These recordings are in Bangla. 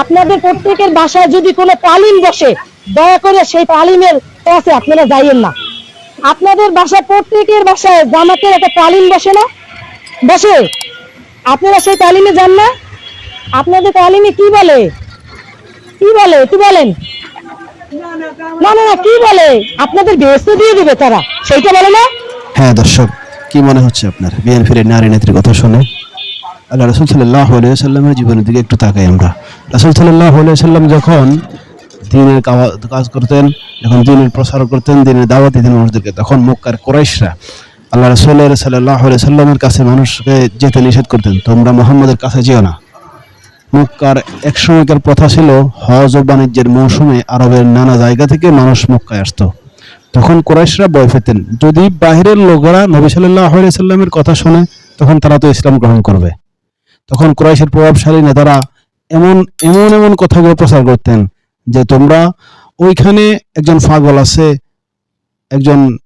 আপনাদের প্রত্যেকের বাসায় যদি কোনো তালিম বসে, দয়া করে সেই তালিমের কাছে আপনারা যাইয়েন না। আপনাদের বাসায়, প্রত্যেকের বাসায় জামাতের একটা তালিম বসে না? বসে? আপনারা সেই তালিমে যান না? আপনাদের তালিমে কি বলে? কি বলে? কি বলেন। না না কি বলে? আপনাদের ব্যস্ত দিয়ে দিবে তারা। সেইটা বলে না? হ্যাঁ দর্শক, কি মনে হচ্ছে আপনার? বিএনপির নারী নেত্রীর কথা শুনে। আল্লাহ রসুল সাল্লাহ সাল্লামের জীবনের দিকে একটু তাকাই আমরা। রসুল সাল্লাহ সাল্লাম যখন দিনের কাজ করতেন, যখন দিনের প্রসার করতেন, দিনের দাওয়াত দিতেন মানুষদেরকে, তখন মক্কার কোরাইশরা আল্লাহ রসুলের সাল্লাহ সাল্লামের কাছে মানুষকে যেতে নিষেধ করতেন। তোমরা মোহাম্মদের কাছে যেও না। মক্কার এক সময়কার প্রথা ছিল হজ ও বাণিজ্যের মৌসুমে আরবের নানা জায়গা থেকে মানুষ মক্কায় আসতো। তখন কোরাইশরা ভয় পেতেন। যদি বাহিরের লোকেরা নবী সাল্লাহ সাল্লামের কথা শোনে, তখন তারা তো ইসলাম গ্রহণ করবে। তখন কোরাইশের প্রভাবশালী নেতারা এমন এমন এমন কথাগুলো প্রচার করতেন যে তোমরা ওইখানে একজন পাগল আছে, একজন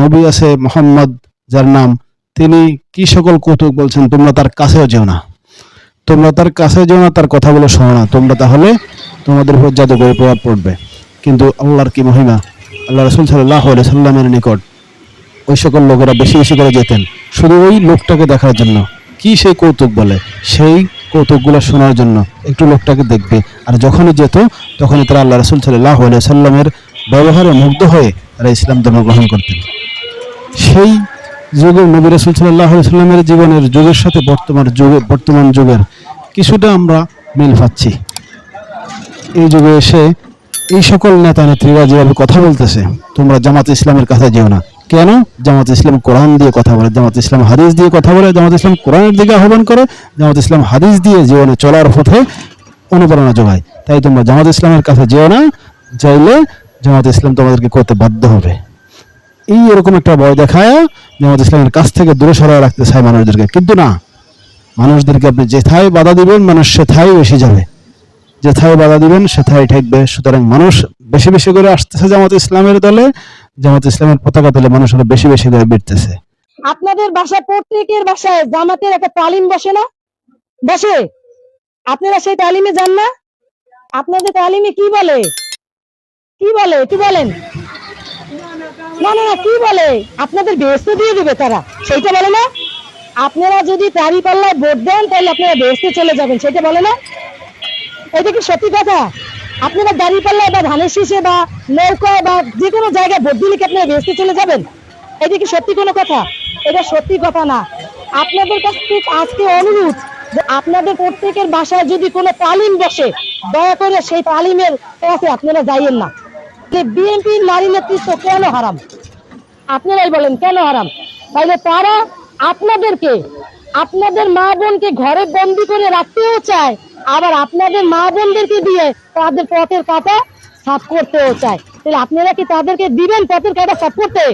নবী আছে মোহাম্মদ, যার নাম তিনি কি সকল কৌতুক বলছেন, তোমরা তার কাছেও যেও না। তোমরা তার কাছে যেও না, তার কথাগুলো শোনো না। তোমরা তাহলে তোমাদের উপর জাদুকরের প্রভাব পড়বে। কিন্তু আল্লাহর কি মহিমা? আল্লাহ রসুল সাল্লাহ সাল্লামের নিকট ওই সকল লোকেরা বেশি বেশি করে যেতেন। শুধু ওই লোকটাকে দেখার জন্য। কি সেই কৌতুক বলে? সেই কৌতুকগুলো শোনার জন্য একটু লোকটাকে দেখবে। আর যখনই যেত, তখনই তারা আল্লাহ রসুল সাল্লাহ সাল্লামের ব্যবহারে মুগ্ধ হয়ে তারা ইসলাম ধর্ম গ্রহণ করতেন। সেই যুগের নবী রসুল সাল্লাহ সাল্লামের জীবনের যুগের সাথে বর্তমান যুগে, বর্তমান যুগের কিছুটা আমরা মিল পাচ্ছি। এই যুগে এসে এই সকল নেতা নেত্রীরা যেভাবে কথা বলতেছে, তোমরা জামাত ইসলামের কাছে যেও না। কেন? জামাত ইসলাম কোরআন দিয়ে কথা বলে, জামাত ইসলাম হাদিস দিয়ে কথা বলে, জামাত ইসলাম কোরআনের দিকে আহ্বান করে, জামাত ইসলাম হাদিস দিয়ে জীবনে চলার পথে অনুপ্রেরণা যোগায়। তাই তোমরা জামাত ইসলামের কাছে যেও না, যাইলে জামাত ইসলাম তোমাদেরকে করতে বাধ্য হবে। এই এরকম একটা ভয় দেখায় জামাত ইসলামের কাছ থেকে দূরে সরায় রাখতে চায় মানুষদেরকে। কিন্তু না, মানুষদেরকে আপনি যেথায় বাধা দিবেন, মানুষ সেথায় বেশি যাবে। যেথায় বাধা দিবেন, সেথায় ঠেকবে। সুতরাং মানুষ বেশি বেশি করে আসতেছে জামাত ইসলামের দলে, জামাত ইসলামের পতাকা দলে মানুষ আরও বেশি বেশি করে বিড়তেছে আপনাদের বাসায়, প্রত্যেকের বাসায় জামাতের একটা তালিম বসে না? বসে? আপনারা সেই তালিমে যান না? আপনাদের তালিমে কি বলে? কি বলে? কি বলেন। না না না, কি বলে? আপনাদের বেহেস্ত দিয়ে দিবে তারা। সেইটা বলে না। আপনারা যদি তারি পাল্লায় ভোট দেন, তাহলে আপনারা বেহেস্তে চলে যাবেন। সেটা বলে না? এটা কি সত্যি কথা? আপনারা দাঁড়িয়ে পাল্লায় বা ধানের শীষে বা নৌকায় বা যে কোনো জায়গায় ভোট দিলে কি আপনারা বেহেস্তে চলে যাবেন? এটা কি সত্যি কোনো কথা? এটা সত্যি কথা না। আপনাদের কাছ থেকে আজকে অনুরোধ যে আপনাদের প্রত্যেকের বাসায় যদি কোনো তালিম বসে, দয়া করে সেই তালিমের কাছে আপনারা যাইয়েন না। যে বিএনপির নারী নেতৃত্ব কেন হারাম? আপনারাই বলেন, কেন হারাম? তাইলে তারা আপনাদেরকে, আপনাদের মা বোনকে ঘরে বন্দি করে রাখতেও চায় আবার আপনাদের মা বোনদেরকে দিয়ে তাদের পথের কাটা সাফ করতেও চায়। তাহলে আপনারা কি তাদেরকে দিবেন পথের কাটা সাফ করতে?